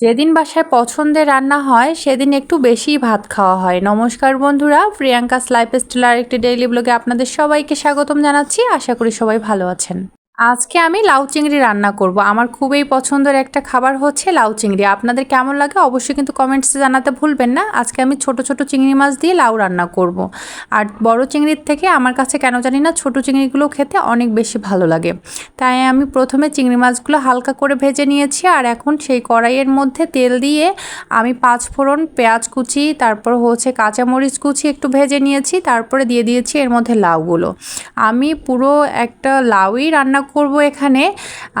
যেদিন বাসায় পছন্দের রান্না হয়, সেদিন একটু বেশি ভাত খাওয়া হয়। নমস্কার বন্ধুরা, প্রিয়াঙ্কা লাইফ স্টাইলার একটি ডেইলি ব্লগে আপনাদের সবাইকে স্বাগতম জানাচ্ছি। আশা করি সবাই ভালো আছেন। আজকে আমি লাউ চিংড়ি রান্না করব। আমার খুবই পছন্দের একটা খাবার হচ্ছে লাউ চিংড়ি। আপনাদের কেমন লাগে অবশ্যই কিন্তু কমেন্টসে জানাতে ভুলবেন না। আজকে আমি ছোট ছোট চিংড়ি মাছ দিয়ে লাউ রান্না করব। আর বড় চিংড়ির থেকে আমার কাছে কেন জানি না ছোট চিংড়িগুলো খেতে অনেক বেশি ভালো লাগে। তাই আমি প্রথমে চিংড়ি মাছগুলো হালকা করে ভেজে নিয়েছি আর এখন সেই কড়াইয়ের মধ্যে তেল দিয়ে আমি পাঁচ ফোড়ন পেঁয়াজ কুচি, তারপর হচ্ছে কাঁচামরিচ কুচি একটু ভেজে নিয়েছি, তারপরে দিয়ে দিয়েছি এর মধ্যে লাউগুলো। আমি পুরো একটা লাউই রান্না করব এখানে।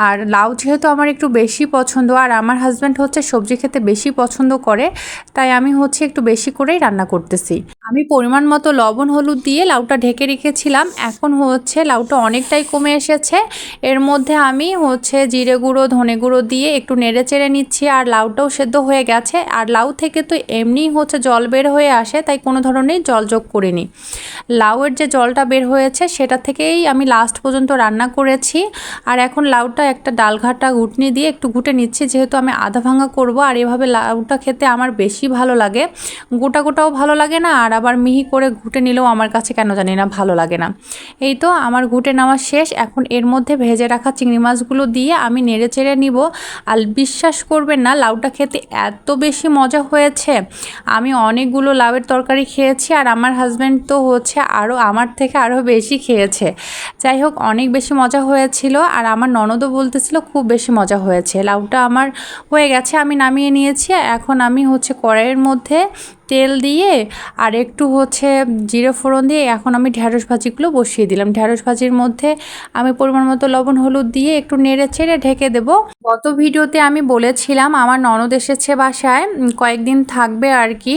আর লাউ যেহেতু আমার একটু বেশি পছন্দ, আর আমার হাজব্যান্ড হচ্ছে সবজি খেতে বেশি পছন্দ করে, তাই আমি হচ্ছে একটু বেশি করেই রান্না করতেছি। আমি পরিমাণ মতো লবণ, হলুদ দিয়ে লাউটা ঢেকে রেখেছিলাম। এখন হচ্ছে লাউটা অনেকটাই কমে এসেছে। এর মধ্যে আমি হচ্ছে জিরে গুঁড়ো, ধনে গুঁড়ো দিয়ে একটু নেড়ে চেড়ে নিচ্ছি, আর লাউটাও সেদ্ধ হয়ে গেছে। আর লাউ থেকে তো এমনিই হচ্ছে জল বের হয়ে আসে, তাই কোনো ধরনের জল যোগ করিনি। লাউয়ের যে জলটা বের হয়েছে সেটা থেকেই আমি লাস্ট পর্যন্ত রান্না করেছি। আর এখন লাউটা একটা ডালঘাটা ঘুটনি দিয়ে একটু ঘুটে নিচ্ছি, যেহেতু আমি আধা ভাঙা করব, আর এভাবে লাউটা খেতে আমার বেশি ভালো লাগে। গোটা গোটাও ভালো লাগে না, আর আবার মিহি করে ঘুটে নিলেও আমার কাছে কেন জানি না ভালো লাগে না। এই তো আমার ঘুটে নেওয়া শেষ, এখন এর মধ্যে ভেজে রাখা চিংড়ি মাছগুলো দিয়ে আমি নেড়ে চেড়ে নিব। আর বিশ্বাস করবেন না, লাউটা খেতে এত বেশি মজা হয়েছে। আমি অনেকগুলো লাউয়ের তরকারি খেয়েছি, আর আমার হাজব্যান্ড তো হচ্ছে আরও আমার থেকে আরও বেশি খেয়েছে। যাই হোক, অনেক বেশি মজা হয়েছিল আর আমার ননদও বলতেছিল খুব বেশি মজা হয়েছে। লাউটা আমার হয়ে গেছে, আমি নামিয়ে নিয়েছি। এখন আমি হচ্ছে কড়াইয়ের মধ্যে তেল দিয়ে আর একটু হচ্ছে জিরে ফোড়ন দিয়ে এখন আমি ঢ্যাঁড়স ভাজিগুলো বসিয়ে দিলাম। ঢ্যাঁড়স ভাজির মধ্যে আমি পরিমাণ মতো লবণ, হলুদ দিয়ে একটু নেড়ে ছেড়ে ঢেকে দেব। গত ভিডিওতে আমি বলেছিলাম, আমার ননদ এসেছে বাসায় কয়েকদিন থাকবে আর কি।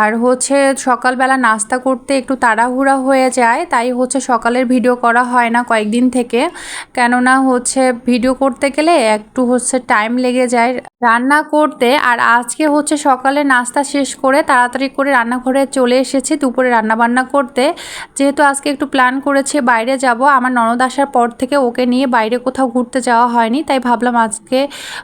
আর হচ্ছে সকালবেলা নাস্তা করতে একটু তাড়াহুড়া হয়ে যায়, তাই হচ্ছে সকালের ভিডিও করা হয় না কয়েকদিন থেকে। কেননা হচ্ছে ভিডিও করতে গেলে একটু হচ্ছে টাইম লেগে যায়। রান্না করতে আর আজকে হচ্ছে সকালে নাস্তা শেষ করে তাড়াতাড়ি করে রান্নাঘরে চলে এসেছি দুপুরে রান্নাবান্না করতে। যেহেতু আজকে একটু প্ল্যান করেছি বাইরে যাব, আমার ননদ আসার পর থেকে ওকে নিয়ে বাইরে কোথাও ঘুরতে যাওয়া হয়নি, তাই ভাবলাম আজকে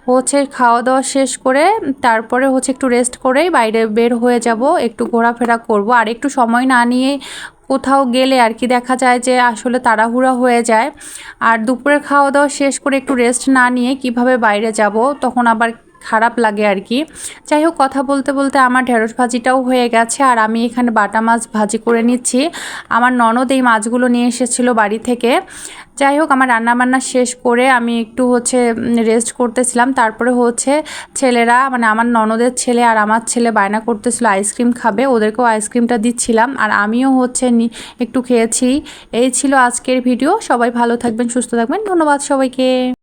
হচ্ছে খাওয়া দাওয়া শেষ করে তারপরে হচ্ছে একটু রেস্ট করেই বাইরে বের হয়ে যাব, একটু ঘোরাফেরা করব। আর একটু সময় না নিয়ে কোথাও গেলে আর কি দেখা যায় যে আসলে তাড়াহুড়া হয়ে যায়। আর দুপুরের খাওয়া দাওয়া শেষ করে একটু রেস্ট না নিয়ে কীভাবে বাইরে যাব, তখন আবার খারাপ লাগে আর কি। যাই হোক, কথা বলতে বলতে আমার ঢেঁড়স ভাজিটাও হয়ে গেছে আর আমি এখানে বাটা মাছ ভাজি করে নিচ্ছি। আমার ননদ এই মাছগুলো নিয়ে এসেছিল বাড়ি থেকে। যাই হোক, আমার রান্নাবান্না শেষ করে আমি একটু হচ্ছে রেস্ট করতেছিলাম। তারপরে হচ্ছে ছেলেরা মানে আমার ননদের ছেলে আর আমার ছেলে বায়না করতেছিল আইসক্রিম খাবে, ওদেরকেও আইসক্রিমটা দিচ্ছিলাম। আর আমিও হচ্ছে একটু খেয়েছি। এই ছিল আজকের ভিডিও। সবাই ভালো থাকবেন, সুস্থ থাকবেন। ধন্যবাদ সবাইকে।